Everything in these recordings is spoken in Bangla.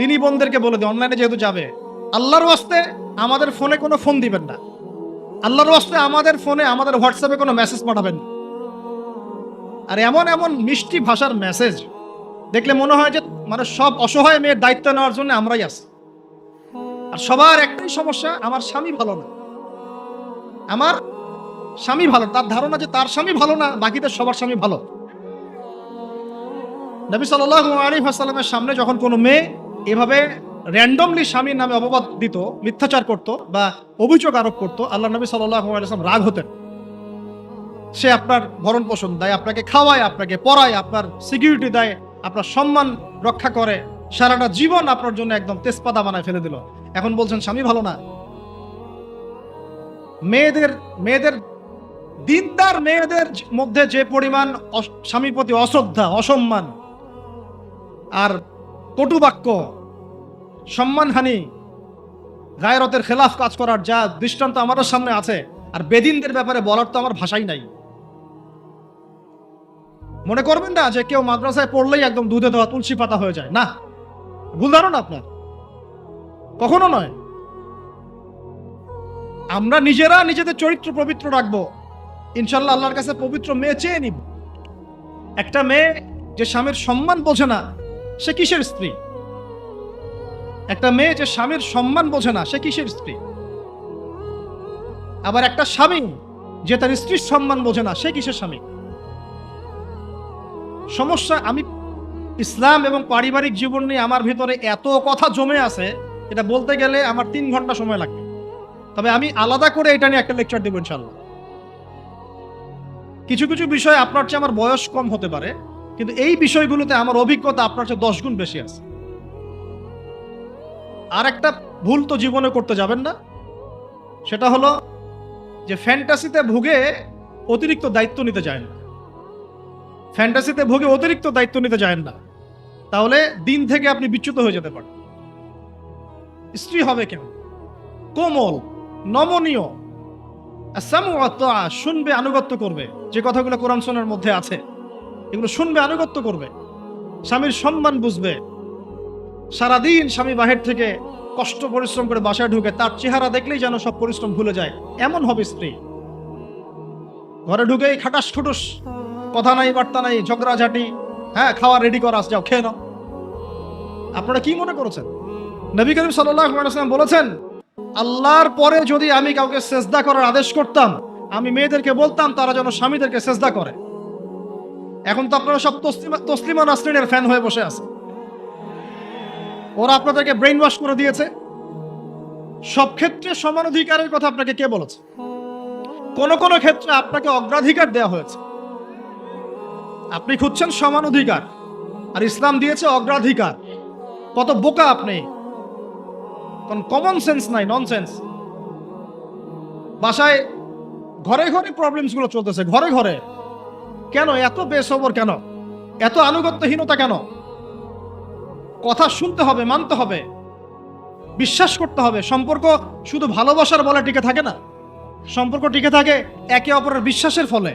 দিনী বোনদেরকে বলে দিই অনলাইনে যেহেতু যাবে, আল্লাহর ওয়াস্তে আমাদের ফোনে কোনো ফোন দিবেন না। আল্লাহর ওয়াস্তে আমাদের ফোনে, আমাদের হোয়াটসঅ্যাপে কোনো মেসেজ পাঠাবেন না। আর এমন এমন মিষ্টি ভাষার মেসেজ, দেখলে মনে হয় যে মানে সব অসহায় মেয়ের দায়িত্ব নেওয়ার জন্য আমরাই আছি। আর সবার একটাই সমস্যা, আমার স্বামী ভালো না। আমার স্বামী ভালো, তার ধারণা যে তার স্বামী ভালো না, বাকিদের সবার স্বামী ভালো। নবী সাল্লাহ আলী হাসালামের সামনে যখন কোনো মেয়ে এভাবে র্যান্ডমলি স্বামীর নামে অপবাদ দিত, মিথ্যাচার করত বা অভিযোগ আরোপ করত আল্লাহ নবী আলাইসলাম রাগ হতেন। সে আপনার ভরণ পোষণ দেয়, আপনাকে খাওয়ায়, আপনাকে পড়ায়, আপনার সিকিউরিটি দেয়, আপনার সম্মান রক্ষা করে, সারাটা জীবন আপনার জন্য একদম তেজপাতা বানায় ফেলে দিল। এখন বলছেন, স্বামী ভালো না। মেয়েদের মেয়েদের, দিনদার মেয়েদের মধ্যে যে পরিমাণ স্বামীর প্রতি অশ্রদ্ধা, অসম্মান, আর কটুবাক্য, সম্মানহানি গায়রতের খেলাফ কাজ করার যা দৃষ্টান্ত আমাদের সামনে আছে, আর বেদিনদের ব্যাপারে বলার তো আমার ভাষাই নাই। মনে করবেন না যে কেউ মাদ্রাসায় পড়লেই একদম দুধে দেওয়া তুলসী পাতা হয়ে যায়। না, ভুল ধারণা আপনার। কখনো নয়। আমরা নিজেরা নিজেদের চরিত্র পবিত্র রাখব। ইনশাল্লাহ আল্লাহর কাছে পবিত্র মেয়ে চেয়ে নিব। একটা মেয়ে যে স্বামীর সম্মান বোঝে না সে কিসের স্ত্রী? একটা মেয়ে যে স্বামীর সম্মান বোঝে না, সে কিসের স্ত্রী? আবার একটা স্বামী যে তার স্ত্রীর সম্মান বোঝে না, সে কিসের স্বামী? সমস্যা, আমি ইসলাম এবং পারিবারিক জীবন নিয়ে আমার ভিতরে এত কথা জমে আছে, এটা বলতে গেলে আমার তিন ঘণ্টা সময় লাগবে। তবে আমি আলাদা করে এটা নিয়ে একটা লেকচার দেবো ইনশাল্লাহ কিছু কিছু বিষয় আপনার চেয়ে আমার বয়স কম হতে পারে। কিন্তু এই বিষয়গুলোতে আমার অভিজ্ঞতা আপনার চেয়ে দশ গুণ বেশি আছে। আর একটা ভুল তো জীবনে করতে যাবেন না। সেটা হলো যে ফ্যান্টাসিতে ভুগে অতিরিক্ত দায়িত্ব নিতে যায় না। ফ্যান্টাসিতে ভুগে অতিরিক্ত দায়িত্ব নিতে যায় না। তাহলে দিন থেকে আপনি বিচ্যুত হয়ে যেতে পারেন। স্ত্রী হবে কেন? কোমল, নমনীয় শুনবে, আনুগত্য করবে। যে কথাগুলো কোরআন শোনার মধ্যে আছে। এগুলো শুনবে, আনুগত্য করবে। স্বামীর সম্মান বুঝবে। সারাদিন স্বামী বাহির থেকে কষ্ট, পরিশ্রম করে বাসায় ঢুকে তার চেহারা দেখলেই যেন সব পরিশ্রম ভুলে যায়। এমন হবে স্ত্রী। ঘরে ঢুকেই খাটাস খুটুস কথা নাই, বার্তা নাই, ঝগড়াঝাটি হ্যাঁ খাওয়া রেডি করা যাও, খেয়ে নাও। আপনারা কি মনে করেছেন? নবী করিম সাল্লাম বলেছেন, আল্লাহর পরে যদি আমি কাউকে সেজদা করার আদেশ করতাম, আমি মেয়েদেরকে বলতাম তারা যেন স্বামীদেরকে সেজদা করে। এখন তো আপনারা সব তসলিমা নাসরিনের ফ্যান হয়ে বসে আছে। ওরা আপনাদেরকে ব্রেইন ওয়াশ করে দিয়েছে। সব ক্ষেত্রে সমান অধিকারের কথা আপনাকে কে বলেছে? কোন কোন ক্ষেত্রে আপনাকে অগ্রাধিকার দেওয়া হয়েছে। আপনি খুঁজছেন সমান অধিকার আর ইসলাম দিয়েছে অগ্রাধিকার। কত বোকা আপনি। কোন কমন সেন্স নাই ননসেন্স বাসায় ঘরে ঘরে প্রবলেমসগুলো চলতেছে, ঘরে ঘরে। কেন? এত বেসবর কেন? এত আনুগত্যহীনতা কেন? কথা শুনতে হবে, মানতে হবে। বিশ্বাস করতে হবে। সম্পর্ক শুধু ভালোবাসার বলে টিকে থাকে না। সম্পর্ক টিকে থাকে একে অপরের বিশ্বাসের ফলে,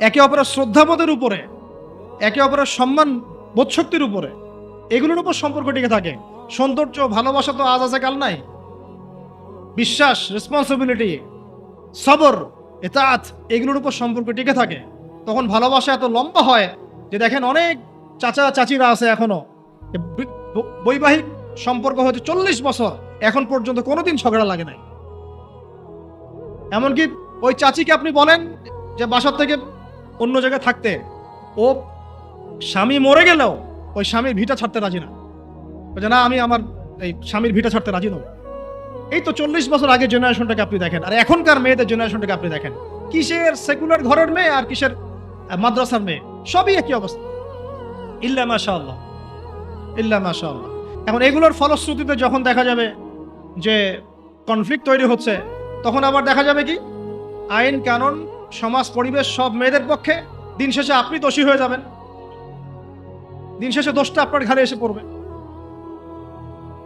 একে অপরের শ্রদ্ধাবোধের উপরে, একে অপরের সম্মান বোধশক্তির উপরে। এগুলোর উপর সম্পর্ক টিকে থাকে। সৌন্দর্য, ভালোবাসা তো আজ আছে, কাল নাই। বিশ্বাস রেসপন্সিবিলিটি সবর, এতাত, এগুলোর উপর সম্পর্ক টিকে থাকে। তখন ভালোবাসা এত লম্বা হয় যে দেখেন অনেক চাচা চাচিরা আছে এখনও। বৈবাহিক সম্পর্ক হচ্ছে চল্লিশ বছর, এখন পর্যন্ত কোনোদিন ঝগড়া লাগে নাই। এমনকি ওই চাচিকে আপনি বলেন যে বাসার থেকে অন্য জায়গায় থাকতে, ও স্বামী মরে গেলেও ওই স্বামীর ভিটা ছাড়তে রাজি না। বলছে, না, আমি আমার এই স্বামীর ভিটা ছাড়তে রাজি নই। এই তো চল্লিশ বছর আগে জেনারেশনটাকে আপনি দেখেন, আর এখনকার মেয়েদের জেনারেশনটাকে আপনি দেখেন। কিসের সেকুলার ঘরের মেয়ে আর কিসের মাদ্রাসার মেয়ে, সবই একই অবস্থা। ইল্লা মাশা আল্লাহ ইল্লা মাশাআল্লাহ। এখন এগুলোর ফলশ্রুতিতে যখন দেখা যাবে যে কনফ্লিক্ট তৈরি হচ্ছে, তখন আবার দেখা যাবে কি? আইন, কানুন, সমাজ, পরিবেশ, সব মেয়েদের পক্ষে দিন শেষে আপনি দোষী হয়ে যাবেন। দিন শেষে দোষটা আপনার ঘাড়ে এসে পড়বে।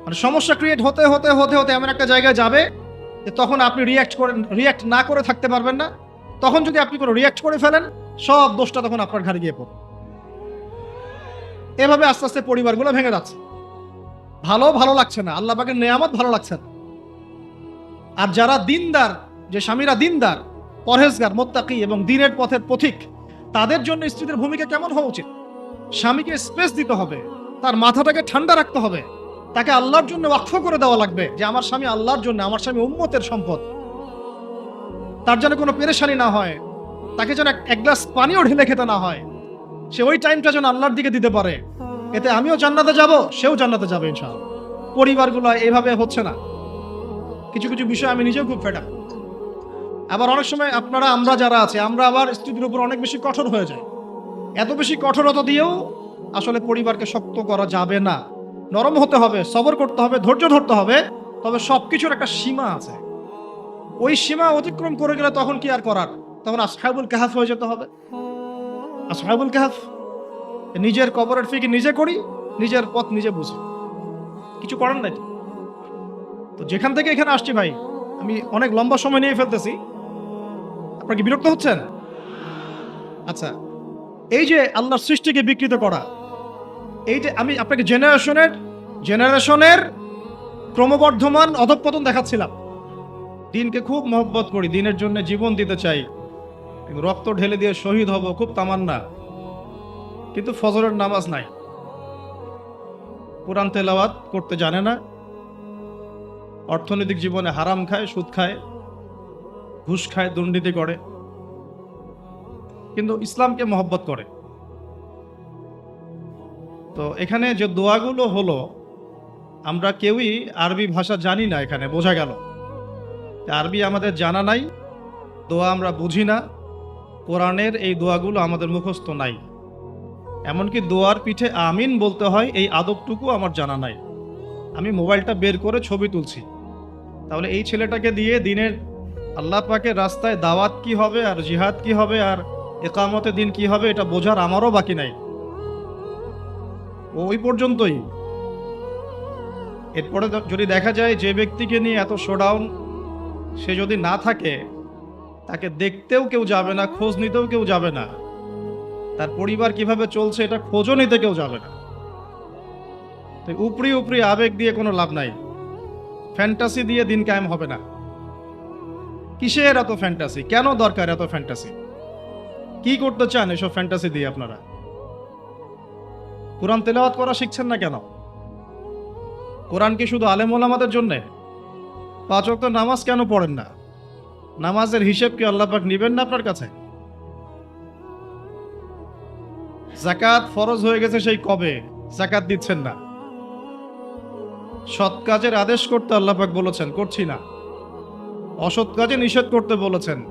মানে সমস্যা ক্রিয়েট হতে হতে হতে হতে এমন একটা জায়গায় যাবে যে তখন আপনি রিয়াক্ট করে রিয়াক্ট না করে থাকতে পারবেন না। তখন যদি আপনি কোনো রিয়াক্ট করে ফেলেন সব দোষটা তখন আপনার ঘাড়ে গিয়ে পড়বে এভাবে আস্তে আস্তে পরিবারগুলো ভেঙে যাচ্ছে। ভালো ভালো লাগছে না আল্লাহ পাকের নেয়ামত ভালো লাগছে না। আর যারা দিনদার, যে স্বামীরা দিনদার, পরহেজগার, মোত্তাকি এবং দিনের পথের পথিক, তাদের জন্য স্ত্রীদের ভূমিকা কেমন হওয়া উচিত? স্বামীকে স্পেস দিতে হবে, তার মাথাটাকে ঠান্ডা রাখতে হবে, তাকে আল্লাহর জন্য ওয়াকফ করে দেওয়া লাগবে যে আমার স্বামী আল্লাহর জন্য, আমার স্বামী উম্মতের সম্পদ। তার যেন কোনো পেরেশানি না হয় তাকে যেন এক- গ্লাস পানিও ঢেলে খেতে না হয়। সে ওই টাইমটা যেন আল্লাহর দিকে দিতে পারে। এতে আমিও জান্নাতে যাব, সেও জান্নাতে যাবে ইনশাআল্লাহ। পরিবারগুলো এভাবে হচ্ছে না। কিছু কিছু বিষয় আমি নিজেও খুব ফেটা আবার অনেক সময় আপনারা, আমরা যারা আছে, আমরা আবার স্ত্রীদের উপর অনেক বেশি কঠোর হয়ে যায় এত বেশি কঠোরতা দিয়েও আসলে পরিবারকে শক্ত করা যাবে না। নরম হতে হবে, সবর করতে হবে, ধৈর্য ধরতে হবে, তবে সবকিছুর একটা সীমা আছে। ওই সীমা অতিক্রম করে গেলে তখন কি আর করার? তখন আসহাবুল কাহাফ হয়ে যেতে হবে। আসহাবুল কাহাফ নিজের কবরের ফিকে নিজে করি, নিজের পথ নিজে বুঝি। কিছু করার নাই তো। যেখান থেকে এখানে আসছি ভাই, আমি অনেক লম্বা সময় নিয়ে ফেলতেছি। আপনার কি বিরক্ত হচ্ছেন? আচ্ছা এই যে আল্লাহর সৃষ্টিকে বিকৃত করা এই যে আমি আপনাকে জেনারেশনের জেনারেশনের ক্রমবর্ধমান অধঃপতন দেখাচ্ছিলাম। দিনকে খুব মহব্বত করি, দিনের জন্য জীবন দিতে চাই। রক্ত ঢেলে দিয়ে শহীদ হব, খুব তামান্না। কিন্তু ফজরের নামাজ নাই। কোরআন তেলাওয়াত করতে জানে না। অর্থনৈতিক জীবনে হারাম খায়, সুদ খায়, ঘুষ খায়, দুর্নীতি করে। কিন্তু ইসলামকে মহব্বত করে। তো এখানে যে দোয়াগুলো হলো, আমরা কেউই আরবি ভাষা জানি না এখানে, বোঝা গেল। আরবি আমাদের জানা নাই, দোয়া আমরা বুঝি না। কোরআনের এই দোয়াগুলো আমাদের মুখস্থ নাই। এমনকি দোয়ার পিঠে আমিন বলতে হয়, এই আদবটুকু আমার জানা নাই। আমি মোবাইলটা বের করে ছবি তুলছি। তাহলে এই ছেলেটাকে দিয়ে দিনের আল্লাহ পাকের রাস্তায় দাওয়াত কি হবে, আর জিহাদ কি হবে, আর একামতে দিন কি হবে, এটা বোঝার আমারও বাকি নাই। ওই পর্যন্তই। এরপরে যদি দেখা যায় যে ব্যক্তিকে নিয়ে এত শোডাউন সে যদি না থাকে তাকে দেখতেও কেউ যাবে না, খোঁজ নিতেও কেউ যাবে না। তার পরিবার কীভাবে চলছে এটা খোঁজও নিতে কেউ যাবে না। তো উপরি উপরি আবেগ দিয়ে কোনো লাভ নাই। ফ্যান্টাসি দিয়ে দিন কায়েম হবে না। কিসের এত ফ্যান্টাসি? কেন দরকার এত ফ্যান্টাসি? কি করতে চান এসব ফ্যান্টাসি দিয়ে আপনারা? কোরআন তেলাওয়াত করা শিখছেন না কেন? কোরআন কি শুধু আলেম ওলামাদের জন্যে? পাঁচ ওয়াক্ত নামাজ কেন পড়েন না? নামাজের হিসেব কি আল্লাহ পাক নিবেন না আপনার কাছে? জাকাত ফরজ হয়ে গেছে সেই কবে? জাকাত দিচ্ছেন না। সৎ কাজের আদেশ করতে আল্লাহ পাক বলেছেন, করছি না। অসৎ কাজে নিষেধ করতে বলেছেন।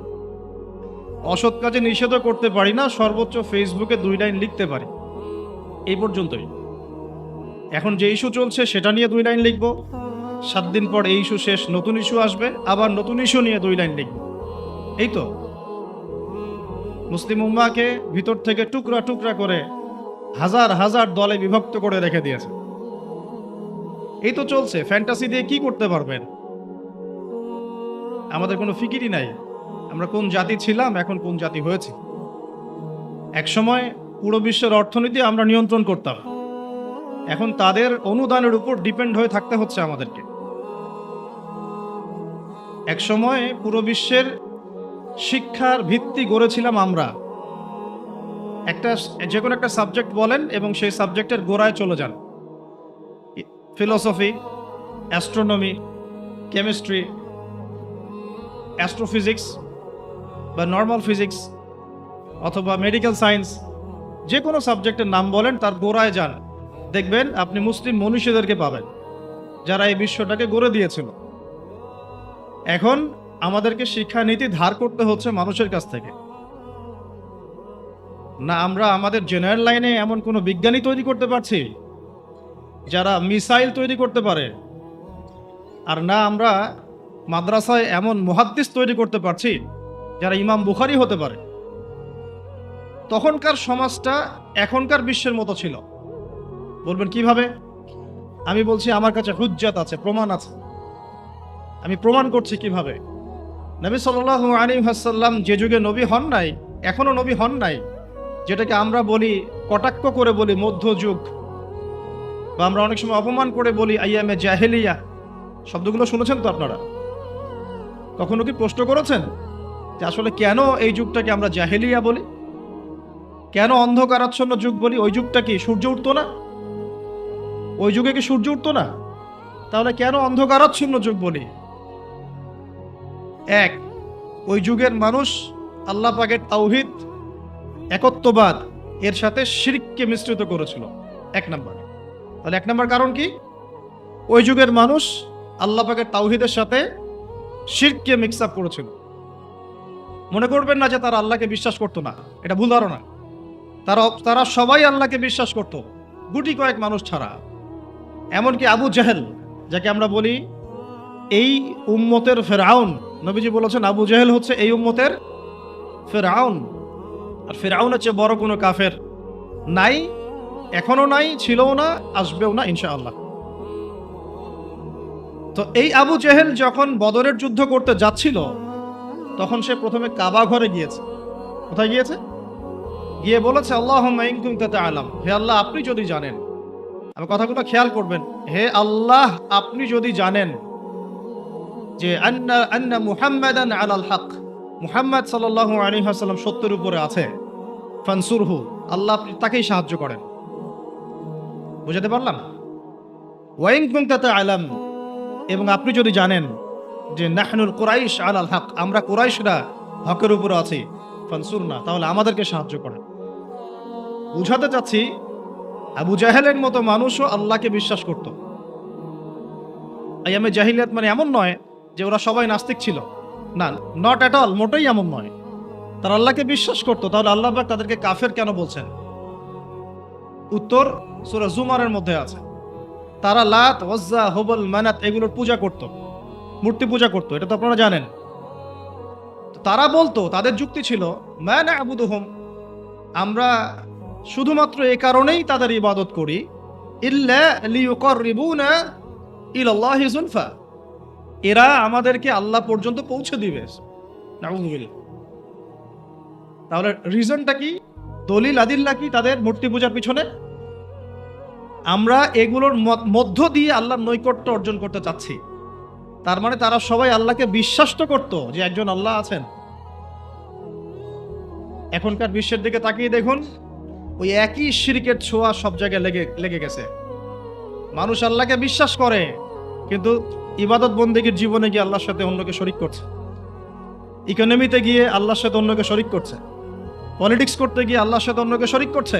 অসৎ কাজে নিষেধও করতে পারি না, সর্বোচ্চ ফেসবুকে দুই লাইন লিখতে পারি। এই পর্যন্তই। এখন যে ইস্যু চলছে, সেটা নিয়ে দুই লাইন লিখব। সাত দিন পর এই ইস্যু শেষ, নতুন ইস্যু আসবে, আবার নতুন ইস্যু নিয়ে দুই লাইন লিখব। এই তো। মুসলিম উম্মাকে ভিতর থেকে টুকরা টুকরা করে হাজার হাজার দলে বিভক্ত করে রেখে দিয়েছে। এই তো চলছে। ফ্যান্টাসি দিয়ে কি করতে পারবেন? আমাদের কোনো ফিকিরই নাই। আমরা কোন জাতি ছিলাম, এখন কোন জাতি হয়েছি। একসময় পুরো বিশ্বের অর্থনীতি আমরা নিয়ন্ত্রণ করতাম। এখন তাদের অনুদানের উপর ডিপেন্ড হয়ে থাকতে হচ্ছে আমাদেরকে। এক সময় পুরো বিশ্বের শিক্ষার ভিত্তি গড়েছিলাম আমরা। একটা যে কোনো একটা সাবজেক্ট বলেন এবং সেই সাবজেক্টের গোড়ায় চলে যান। ফিলসফি অ্যাস্ট্রোনমি কেমিস্ট্রি অ্যাস্ট্রোফিজিক্স বা নর্মাল ফিজিক্স অথবা মেডিকেল সায়েন্স যে কোনো সাবজেক্টের নাম বলেন তার গোড়ায় যান। দেখবেন আপনি মুসলিম মনীষীদেরকে পাবেন, যারা এই বিশ্বটাকে গড়ে দিয়েছিল। এখন আমাদেরকে শিক্ষানীতি ধার করতে হচ্ছে মানুষের কাছ থেকে। না, আমরা আমাদের জেনারেল লাইনে এমন কোনো বিজ্ঞানী তৈরি করতে পারছি যারা মিসাইল তৈরি করতে পারে। আর না, আমরা মাদ্রাসায় এমন মুহাদ্দিস তৈরি করতে পারছি যারা ইমাম বুখারি হতে পারে। তখনকার সমাজটা এখনকার বিশ্বের মতো ছিল। বলবেন কীভাবে? আমি বলছি, আমার কাছে হুজ্জাত আছে, প্রমাণ আছে। আমি প্রমাণ করছি কীভাবে। নবী সাল্লাহ আলী হাসাল্লাম যে যুগে নবী হন নাই, এখনও নবী হন নাই, যেটাকে আমরা বলি কটাক্ষ করে বলি মধ্যযুগ, বা আমরা অনেক সময় অপমান করে বলি আইয়ামে জাহেলিয়া। শব্দগুলো শুনেছেন তো আপনারা? কখনো কি প্রশ্ন করেছেন যে আসলে কেন এই যুগটাকে আমরা জাহেলিয়া বলি? কেন অন্ধকারাচ্ছন্ন যুগ বলি? ওই যুগটা কি সূর্য উঠতো না? ওই যুগে কি সূর্য উঠতো না? তাহলে কেন অন্ধকারাচ্ছন্ন যুগ বলি? এক, ওই যুগের মানুষ আল্লাহ পাকের তাওহিদ, একত্ববাদ, এর সাথে শিরিককে মিশ্রিত করেছিল। এক নাম্বার। তাহলে এক নাম্বার কারণ কি? ওই যুগের মানুষ আল্লাহ পাকের তাওহিদের সাথে শিরককে মিক্স আপ করেছিল। মনে করবেন না যে তারা আল্লাহকে বিশ্বাস করতো না। এটা ভুল ধারণা। তারা তারা সবাই আল্লাহকে বিশ্বাস করত। গুটি কয়েক মানুষ ছাড়া। এমনকি আবু জাহেল, যাকে আমরা বলি এই উম্মতের ফেরাউন, নবীজি বলেছেন, আবু জাহেল হচ্ছে এই উম্মতের ফেরাউন। আর ফেরাউন হচ্ছে বড় কোনো কাফের। নাই, এখনও নাই, ছিলও না, আসবেও না, ইনশাআল্লাহ। তো এই আবু জেহেল যখন বদরের যুদ্ধ করতে যাচ্ছিল, তখন সে প্রথমে কাবা ঘরে গিয়েছে। কোথায় গিয়েছে? গিয়ে বলেছে আল্লাহ আলাম হে আল্লাহ, আপনি যদি জানেন। আমি কথাগুলো খেয়াল করবেন। হে আল্লাহ, আপনি যদি জানেন যে আন্না আন্না মুহাম্মাদান আলাল হক। মুহাম্মদ সাল্লাল্লাহু আলাইহি ওয়াসাল্লাম সত্যের উপরে আছে। ফানসুরহু, আল্লাহ তাকেই সাহায্য করেন। বুঝাতে পারলাম? ওয়াইন কুনতা আলাম এবং আপনি যদি জানেন যে নাহনুল কুরাইশ আলাল হক, আমরা কুরাইশরা হকের উপরে আছি, ফানসুর না, তাহলে আমাদেরকে সাহায্য করেন। বুঝাতে চাচ্ছি, আবু জাহেলের মতো মানুষও আল্লাহকে বিশ্বাস করত। আইয়ামে জাহিলিয়াত মানে এমন নয় যে ওরা সবাই নাস্তিক ছিল। না নট অ্যাট অল মোটেই এমন নয়। তারা আল্লাহকে বিশ্বাস করতো, তাহলে আল্লাহ পাক তাদেরকে কাফের কেন বলছেন? উত্তর সুরা জুমারের মধ্যে আছে। তারা লাত, ওয়াজ্জা, হবল, মানাত এগুলোর পূজা করত, মূর্তি পূজা করত, এটা তো আপনারা জানেন। তারা বলতো, তাদের যুক্তি ছিল ম্যান আবুদুহম আমরা শুধুমাত্র এ কারণেই তাদের ইবাদত করি, ইল্লা লিয়ুকাররিবুনা ইলাল্লাহি যুলফা এরা আমাদেরকে আল্লাহ পর্যন্ত পৌঁছে দিবে। তাহলে রিজনটা কি? দলিল আদিল্লা কি তাদের মূর্তি পূজার পিছনে? আমরা এগুলোর মধ্য দিয়ে আল্লাহর নৈকট্য অর্জন করতে চাচ্ছি। তার মানে তারা সবাই আল্লাহকে বিশ্বাস তো করতো যে একজন আল্লাহ আছেন। এখনকার বিশ্বের দিকে তাকিয়ে দেখুন, ওই একই শিরিকের ছোঁয়া সব জায়গায় লেগে লেগে গেছে। মানুষ আল্লাহকে বিশ্বাস করে, কিন্তু ইবাদত বন্দীগীর জীবনে গিয়ে আল্লাহর সাথে অন্যকে শরিক করছে। ইকোনমিতে গিয়ে আল্লাহর সাথে অন্যকে শরিক করছে। পলিটিক্স করতে গিয়ে আল্লাহর সাথে অন্যকে শরিক করছে।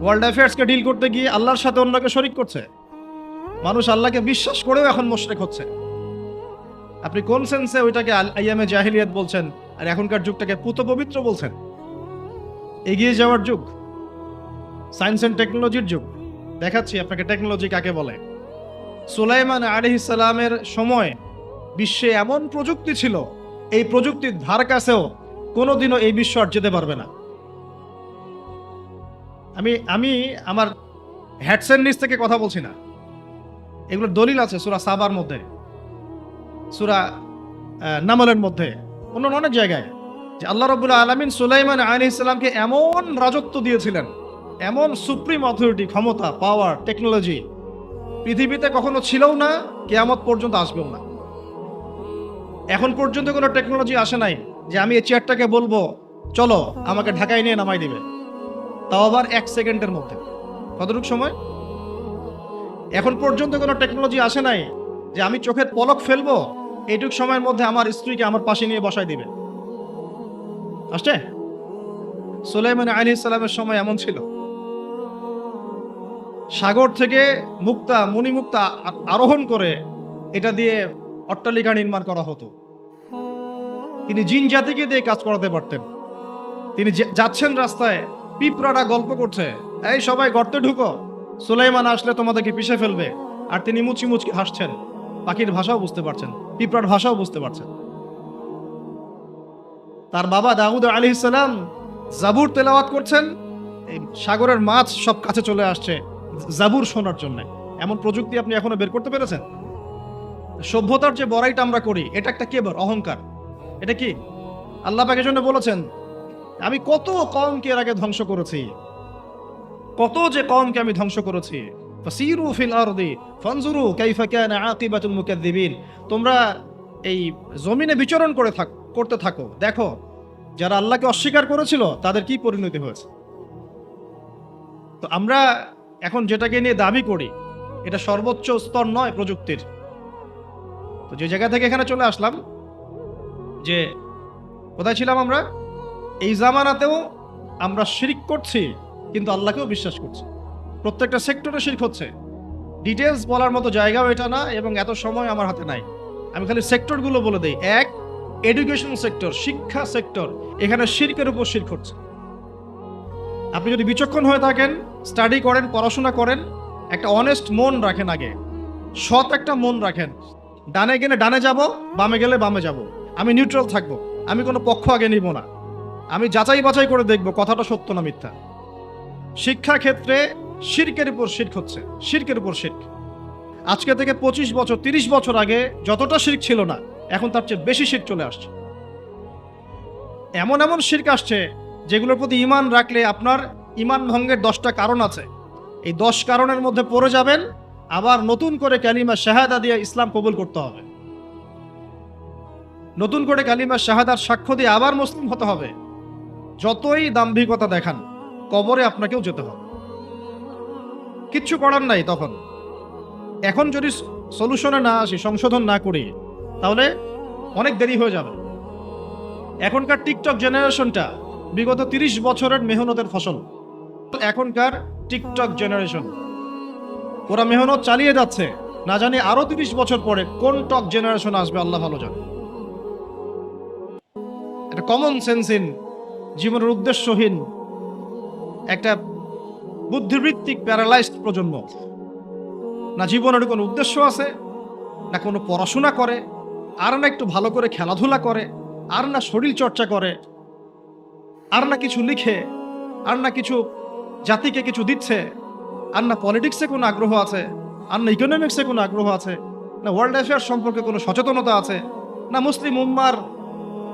ওয়ার্ল্ড অ্যাফেয়ার্সকে ডিল করতে গিয়ে আল্লাহর সাথে অন্যকে শরিক করছে। মানুষ আল্লাহকে বিশ্বাস করেও এখন মোশরেক হচ্ছে। আপনি কোন সেন্সে ওইটাকে আইয়ামে জাহিলিয়াত বলছেন, আর এখনকার যুগটাকে পুত পবিত্র বলছেন? এগিয়ে যাওয়ার যুগ। সায়েন্স অ্যান্ড টেকনোলজির যুগ। দেখাচ্ছি আপনাকে টেকনোলজি কাকে বলে। সুলাইমান আলহিসালামের সময় বিশ্বে এমন প্রযুক্তি ছিল, এই প্রযুক্তির ধার কাছেও কোনোদিনও এই বিশ্ব আর যেতে পারবে না। আমি আমি আমার হ্যাডসের নিচ থেকে কথা বলছি না। এগুলোর দলিল আছে সুরা সাবার মধ্যে, সুরা নামলের মধ্যে অন্য অনেক জায়গায়। যে আল্লাহ রবুল্লাহ আলমিন সুলাইমান আলী ইসলামকে এমন রাজত্ব দিয়েছিলেন, এমন সুপ্রিম অথরিটি, ক্ষমতা পাওয়ার টেকনোলজি পৃথিবীতে কখনো ছিলও না, কেয়ামত পর্যন্ত আসবেও না। এখন পর্যন্ত কোনো টেকনোলজি আসে নাই যে আমি এই চেয়ারটাকে বলব, চলো, আমাকে ঢাকায় নিয়ে নামাই দিবে। তাও আবার এক সেকেন্ডের মধ্যে। কতটুকু সময়? এখন পর্যন্ত কোনো টেকনোলজি আসে নাই যে আমি চোখের পলক ফেলব, এইটুক সময়ের মধ্যে আমার স্ত্রীকে আমার পাশে নিয়ে বসাই দিবে। আসছে? সুলাইমান আলী ইসলামের সময় এমন ছিল। সাগর থেকে মুক্তা মণিমুক্তা আরোহণ করে এটা দিয়ে অট্টালিকা নির্মাণ করা হতো। তিনি জিন জাতিকে দিয়ে কাজ করাতে পারতেন। তিনি যাচ্ছেন রাস্তায়, পিঁপড়ারা গল্প করছে, এই সবাই গর্তে ঢুকো, সুলাইমান আসলে তোমাদেরকে পিষে ফেলবে। আর তিনি মুচকি মুচকি হাসছেন। পাখির ভাষাও বুঝতে পারছেন, পিঁপড়ার ভাষাও বুঝতে পারছেন। তার বাবা দাউদ আলী ইসলাম জাবুর তেলাওয়াত করছেন, এই সাগরের মাছ সব কাছে চলে আসছে। জাবুর শোনার জন্য। এমন প্রযুক্তি আপনি এখনও বের করতে পেরেছেন? সভ্যতার যে বড়াইটা আমরা করি, এটা একটা কেবর, অহংকার। এটা কি? আল্লাহ পাকের জন্য বলেছেন, আমি কত কমকে এর আগে ধ্বংস করেছি। কত যে কমকে আমি ধ্বংস করেছি। ফাসিরু ফিল আরদি, ফানজুরু কাইফা কানা আকিবাতুল মুকাদ্দিবিন। তোমরা এই জমিনে বিচরণ করে থাক, করতে থাকো। দেখো, যারা আল্লাহকে অস্বীকার করেছিল, তাদের কি পরিণতি হয়েছে? তো আমরা এখন যেটাকে নিয়ে দাবি করি, এটা সর্বোচ্চ স্তর নয় প্রযুক্তির। তো যে জায়গা থেকে এখানে চলে আসলাম, যে কোথায় ছিলাম আমরা? এই জামানাতেও আমরা শিরিক করছি, কিন্তু আল্লাহকেও বিশ্বাস করছি। প্রত্যেকটা সেক্টরে শিরক হচ্ছে। ডিটেলস বলার মতো জায়গাও এটা না, এবং এত সময় আমার হাতে নাই। আমি খালি সেক্টরগুলো বলে দিই। এক এডুকেশন সেক্টর শিক্ষা সেক্টর এখানে শিরকের উপর শিরক হচ্ছে। আপনি যদি বিচক্ষণ হয়ে থাকেন স্টাডি করেন, পড়াশোনা করেন, একটা অনেস্ট মন রাখেন আগে। সৎ একটা মন রাখেন। ডানে গেলে ডানে যাব, বামে গেলে বামে যাব। আমি নিউট্রাল থাকব। আমি কোনো পক্ষ আগে নিব না। আমি যাচাই বাছাই করে দেখব, কথাটা সত্য না মিথ্যা। শিক্ষা ক্ষেত্রে শিরকের উপর শির্ক হচ্ছে। শির্কের উপর শির্ক আজকে থেকে পঁচিশ বছর, তিরিশ বছর আগে যতটা শির্ক ছিল না, এখন তার চেয়ে বেশি শির্ক চলে আসছে। এমন এমন শির্ক আসছে যেগুলোর প্রতি ইমান রাখলে আপনার ইমান ভঙ্গের দশটা কারণ আছে। এই দশ কারণের মধ্যে পড়ে যাবেন, আবার নতুন করে ক্যালিমা শাহাদা দিয়ে ইসলাম কবুল করতে হবে। নতুন করে কালিমা শাহাদার সাক্ষ্য দিয়ে আবার মুসলিম হতে হবে। যতই দাম্ভিকতা দেখান, কবরে আপনাকেও যেতে হবে। কিচ্ছু করার নাই তখন। এখন যদি সলিউশনে না আসি, সংশোধন না করি, তাহলে অনেক দেরি হয়ে যাবে। এখনকার টিকটক জেনারেশনটা বিগত তিরিশ বছরের মেহনতের ফসল। এখনকার টিকটক জেনারেশন ওরা মেহনত চালিয়ে যাচ্ছে। না জানি আরও তিরিশ বছর পরে কোন টক জেনারেশন আসবে, আল্লাহ ভালো জানে। একটা কমন সেন্সহীন জীবনের উদ্দেশ্যহীন একটা বুদ্ধিবৃত্তিক প্যারালাইজড প্রজন্ম। না জীবনের কোনো উদ্দেশ্য আছে, না কোনো পড়াশোনা করে, আর না একটু ভালো করে খেলাধুলা করে, আর না শরীর চর্চা করে আর না কিছু লিখে, আর না কিছু জাতিকে কিছু দিচ্ছে, আর না পলিটিক্সে কোনো আগ্রহ আছে, আর না ইকোনমিক্সে কোনো আগ্রহ আছে, না ওয়ার্ল্ড অ্যাফেয়ার সম্পর্কে কোনো সচেতনতা আছে, না মুসলিম উম্মার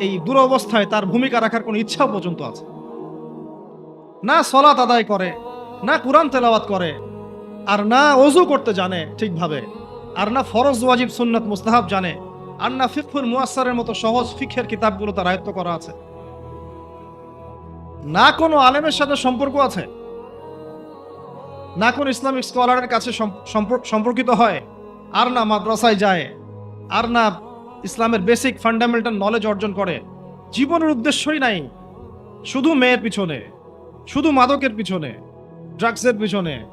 এই দুরবস্থায় তার ভূমিকা রাখার কোনো ইচ্ছা পর্যন্ত আছে। না সলাত আদায় করে, না কোরআন তেলাওয়াত করে, আর না অজু করতে জানে ঠিকভাবে, আর না ফরজ, ওয়াজিব, সুন্নাত, মুস্তাহাব জানে, আর না ফিকফুল মুয়াসারের মতো সহজ ফিখের কিতাবগুলো তার আয়ত্ত করা আছে। না কোনো আলেমের সাথে সম্পর্ক আছে? না কোন ইসলামিক স্কলারের কাছে সম্পর্কিত হয়? আর না মাদ্রাসায় যায়? আর না ইসলামের বেসিক ফান্ডামেন্টাল নলেজ অর্জন করে? জীবনের উদ্দেশ্যই নাই। শুধু মেয়ের পিছনে, শুধু মাদকের পিছনে, ড্রাগসের পিছনে।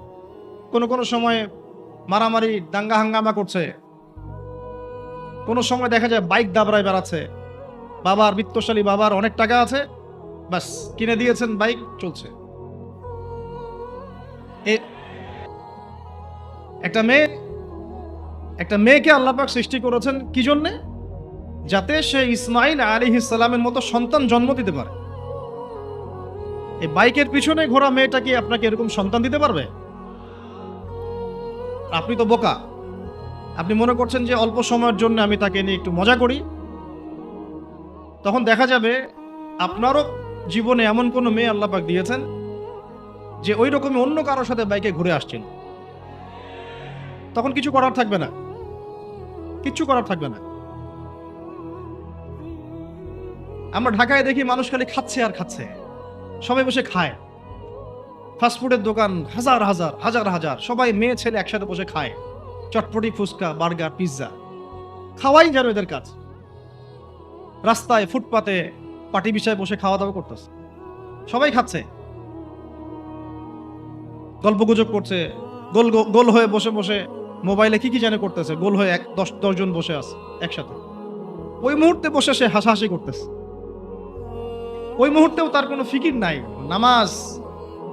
কোনো কোনো সময় মারামারি, দাঙ্গা হাঙ্গামা করছে। কোনো সময় দেখা যায় বাইক দাবড়ায় বেড়াচ্ছে। বাবার বিত্তশালী বাবার অনেক টাকা আছে। ব্যাস কিনে দিয়েছেন বাইক, চলছে। একটা মেয়ে, একটা মেয়েকে আল্লাপাক সৃষ্টি করেছেন কি জন্যে? যাতে সে ইসমাইল আলী ইসালামের মতো সন্তান জন্ম দিতে পারে। এই বাইকের পিছনে ঘোরা মেয়েটা কি আপনাকে এরকম সন্তান দিতে পারবে? আপনি তো বোকা। আপনি মনে করছেন যে অল্প সময়ের জন্য আমি তাকে নিয়ে একটু মজা করি? তখন দেখা যাবে আপনারও জীবনে এমন কোনো মেয়ে আল্লাপাক দিয়েছেন যে ওই রকমই অন্য কারোর সাথে বাইকে ঘুরে আসছেন। তখন কিছু করার থাকবে না। কিচ্ছু করার থাকবে না। আমরা ঢাকায় দেখি মানুষ খালি খাচ্ছে আর খাচ্ছে। সবাই বসে খায়। ফাস্টফুডের দোকান হাজার হাজার হাজার হাজার। সবাই মেয়ে, ছেলে একসাথে বসে খায়। চটপটি ফুচকা, বার্গার, পিৎজা। খাওয়াই যেন এদের কাজ। রাস্তায়, ফুটপাতে পাটি বিষয়ে বসে খাওয়া দাওয়া করতেছে। সবাই খাচ্ছে। গল্প গুজব করছে। গোল গোল হয়ে বসে বসে মোবাইলে কি কি জানে করতেছে। গোল হয়ে এক দশ দশজন বসে আছে একসাথে। ওই মুহূর্তে বসে সে হাসাহাসি করতেছে। ওই মুহূর্তেও তার কোনো ফিকির নাই। নামাজ।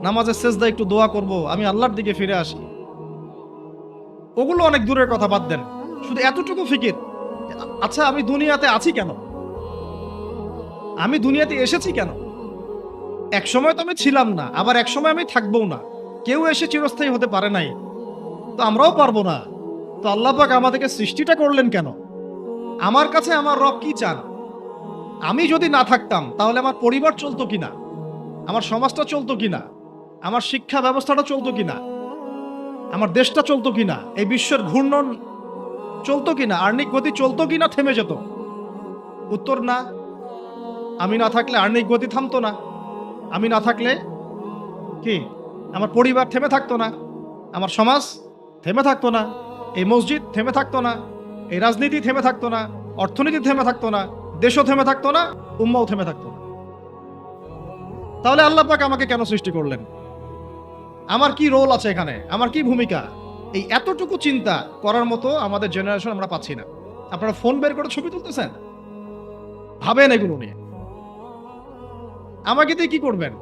নামাজের শেষদা একটু দোয়া করব, আমি আল্লাহর দিকে ফিরে আসি। ওগুলো অনেক দূরের কথা, বাদ দেন। শুধু এতটুকু ফিকির। আচ্ছা আমি দুনিয়াতে আছি কেন? আমি দুনিয়াতে এসেছি কেন? এক সময় তো আমি ছিলাম না, আবার এক সময় আমি থাকবও না। কেউ এসে চিরস্থায়ী হতে পারে নাই। তো আমরাও পারব না। তো আল্লাহ পাক আমাদেরকে সৃষ্টিটা করলেন কেন? আমার কাছে আমার রব কি চান? আমি যদি না থাকতাম, তাহলে আমার পরিবার চলতো কিনা? আমার সমাজটা চলতো কিনা? আমার শিক্ষা ব্যবস্থাটা চলতো কিনা? আমার দেশটা চলতো কিনা? এই বিশ্বের ঘূর্ণন চলতো কিনা? আর্নিক গতি চলতো কিনা? থেমে যেত। উত্তর না। আমি না থাকলে আর্নিক গতি থামতো না। আমি না থাকলে কি? আমার পরিবার থেমে থাকতো না। আমার সমাজ থেমে থাকতো না। এই মসজিদ থেমে থাকতো না। এই রাজনীতি থেমে থাকতো না। অর্থনীতি থেমে থাকতো না। দেশও থেমে থাকতো না। উম্মাও থেমে থাকতো না। তাহলে আল্লাহ পাক আমাকে কেন সৃষ্টি করলেন? আমার কি রোল আছে এখানে? আমার কি ভূমিকা? এই এতটুকু চিন্তা করার মতো আমাদের জেনারেশন আমরা পাচ্ছি না। আপনারা ফোন বের করে ছবি তুলতেছেন? ভাবেন এগুলো নিয়ে। আমাকে দিয়ে কি করবেন?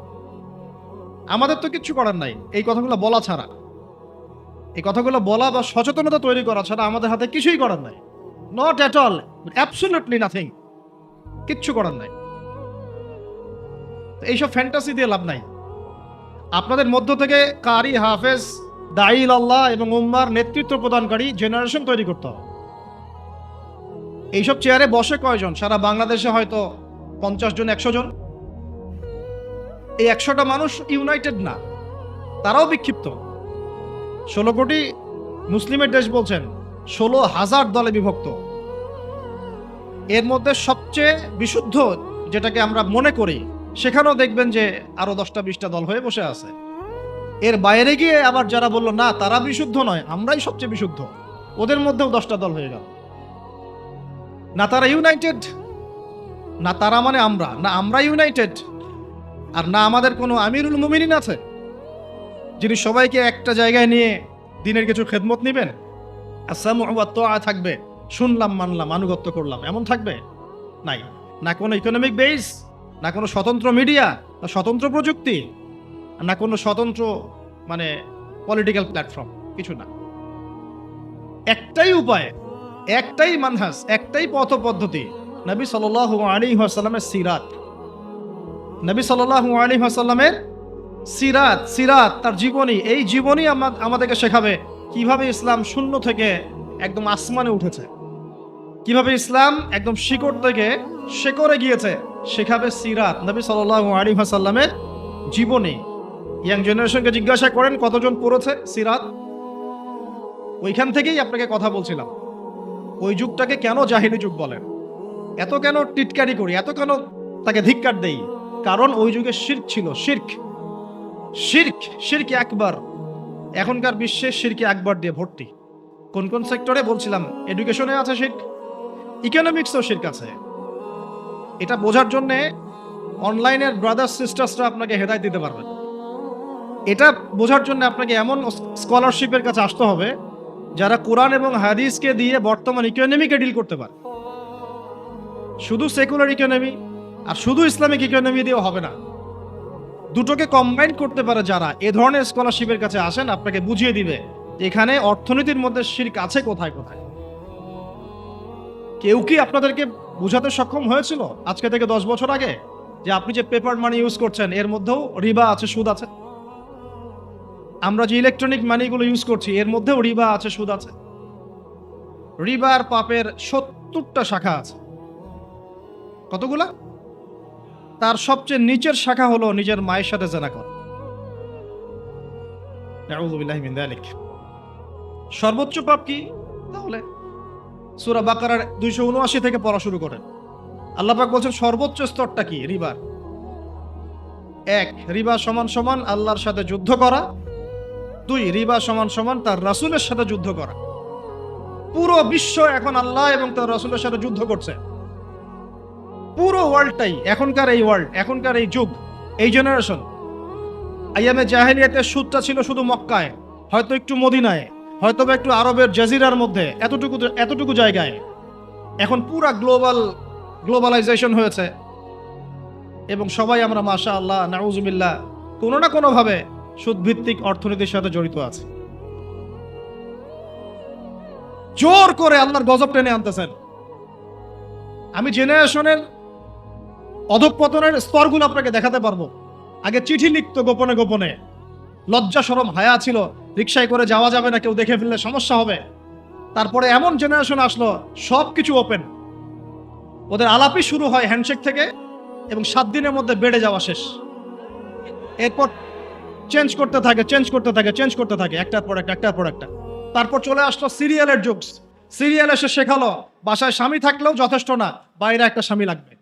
আমাদের তো কিচ্ছু করার নাই। এই কথাগুলো বলা ছাড়া। এই কথাগুলো বলা বা সচেতনতা তৈরি করা ছাড়া আমাদের হাতে কিছুই করার নাই। Not at all absolutely nothing কিচ্ছু করার নাই। এইসব ফ্যান্টাসি দিয়ে লাভ নাই। আপনাদের মধ্য থেকে কারি হাফেজ দাইল আল্লাহ এবং উম্মার নেতৃত্ব প্রদানকারী জেনারেশন তৈরি করতে হবে। এইসব চেয়ারে বসে কয়জন? সারা বাংলাদেশে হয়তো পঞ্চাশ জন, একশো জন। এই একশোটা মানুষ ইউনাইটেড না, তারাও বিক্ষিপ্ত। ষোলো কোটি মুসলিমের দেশ বলছেন, ষোলো হাজার দলে বিভক্ত। এর মধ্যে সবচেয়ে বিশুদ্ধ যেটাকে আমরা মনে করি, সেখানেও দেখবেন যে আরও দশটা বিশটা দল হয়ে বসে আছে। এর বাইরে গিয়ে আবার যারা বলল, না, তারা বিশুদ্ধ নয়, আমরাই সবচেয়ে বিশুদ্ধ। ওদের মধ্যেও দশটা দল হয়ে গেল। না তারা ইউনাইটেড, না তারা মানে আমরা, না আমরা ইউনাইটেড আর না আমাদের কোনো আমিরুল মুমিনিন আছে? যিনি সবাইকে একটা জায়গায় নিয়ে দিনের কিছু খেদমত নেবেন? আসাম থাকবে। শুনলাম, মানলাম, আনুগত্য করলাম। এমন থাকবে? নাই। না কোনো ইকোনমিক বেস না কোনো স্বতন্ত্র মিডিয়া না স্বতন্ত্র প্রযুক্তি, না কোনো স্বতন্ত্র মানে পলিটিক্যাল প্ল্যাটফর্ম কিছু না। একটাই উপায়, একটাই মানহাস, একটাই পথ পদ্ধতি নবী সাল আলী আসাল্লামের সিরাত। নবী সাল্লাহ আলী আসাল্লামের সিরাত সিরাত, তার জীবনী, এই জীবনী আমা- আমাদেরকে শেখাবে কীভাবে ইসলাম শূন্য থেকে একদম আসমানে উঠেছে। কীভাবে ইসলাম একদম শিকড় থেকে শেকড়ে গিয়েছে, শেখাবে সিরাত, নবী সাল্লাহ আলী হাসাল্লামের জীবনী। ইয়াং জেনারেশনকে জিজ্ঞাসা করেন, কতজন পড়েছে সিরাত? ওইখান থেকেই আপনাকে কথা বলছিলাম। ওই যুগটাকে কেন জাহিলি যুগ বলেন? এত কেন টিটকারি করি? এত কেন তাকে ধিক্কার দেই? কারণ ওই যুগে শির্ক ছিল, শির্ক। শির্ক শির্ক একবার। এখনকার বিশ্বে শিরকে একবার দিয়ে ভর্তি। কোন কোন সেক্টরে? বলছিলাম এডুকেশনে আছে শির্ক ইকোনমিক্সও শির্ক আছে। এটা বোঝার জন্যে অনলাইনের ব্রাদার সিস্টার্সরা আপনাকে হেদায় দিতে পারবে। এটা বোঝার জন্য আপনাকে এমন স্কলারশিপের কাছে আসতে হবে, যারা কোরআন এবং হাদিসকে দিয়ে বর্তমান ইকোনমিকে ডিল করতে পারে। শুধু সেকুলার ইকোনমি আর শুধু ইসলামিক ইকোনমি দিয়েও হবে না। দুটোকে কম্বাইন করতে পারে যারা, এ ধরনের স্কলারশিপের কাছে আসেন, আপনাকে বুঝিয়ে দিবে এখানে অর্থনীতির মধ্যে শির্ক আছে কোথায় কোথায়। কেউ কি আপনাদেরকে বোঝাতে সক্ষম হয়েছিল আজকে থেকে দশ বছর আগে যে আপনি যে পেপার মানি ইউজ করছেন, এর মধ্যেও রিবা আছে, সুদ আছে? আমরা যে ইলেকট্রনিক মানিগুলো ইউজ করছি, এর মধ্যেও রিবা আছে, সুদ আছে। রিবার পাপের সত্তরটা শাখা আছে। কতগুলা? তার সবচেয়ে নিচের শাখা হলো নিজের মায়ের সাথে জেনা করা। সর্বোচ্চ পাপ কি? তাহলে সূরা বাকারার দুইশো উনআশি থেকে পড়া শুরু করেন। আল্লাহ পাক বলছেন সর্বোচ্চ স্তরটা কি? রিবার এক রিবা সমান সমান আল্লাহর সাথে যুদ্ধ করা। দুই রিবা সমান সমান তার রাসূলের সাথে যুদ্ধ করা। পুরো বিশ্ব এখন আল্লাহ এবং তার রাসূলের সাথে যুদ্ধ করছে। পুরো ওয়ার্ল্ডটাই, এখনকার এই ওয়ার্ল্ড, এখনকার এই যুগ, এই জেনারেশন আইয়ামে জাহেলিয়াতের সুদটা ছিল শুধু মক্কায়, হয়তো একটু মদিনায়, হয়তো বা একটু আরবের জাজিরার মধ্যে, এতটুকু এতটুকু জায়গায়। এখন পুরা গ্লোবাল গ্লোবালাইজেশন হয়েছে। এবং সবাই আমরা মাশা আল্লাহ নাউজুবিল্লাহ, কোনো না কোনোভাবে সুদভিত্তিক অর্থনীতির সাথে জড়িত আছে। জোর করে আল্লাহর গজব টেনে আনতেছেন। আমি জেনারেশনের অধঃপতনের স্তরগুলো আপনাকে দেখাতে পারব। আগে চিঠি লিখতো গোপনে গোপনে। লজ্জা সরম হায়া ছিল রিক্সায় করে যাওয়া যাবে না, কেউ দেখে ফেললে সমস্যা হবে। তারপরে এমন জেনারেশন আসলো সব কিছু ওপেন ওদের আলাপই শুরু হয় হ্যান্ডশেক থেকে এবং সাত দিনের মধ্যে বেড়ে যাওয়া শেষ। এরপর চেঞ্জ করতে থাকে চেঞ্জ করতে থাকে চেঞ্জ করতে থাকে, একটার পর একটা, একটার পর একটা। তারপর চলে আসলো সিরিয়ালের যুগ। সিরিয়াল এসে শেখালো, বাসায় স্বামী থাকলেও যথেষ্ট না, বাইরে একটা স্বামী লাগবে।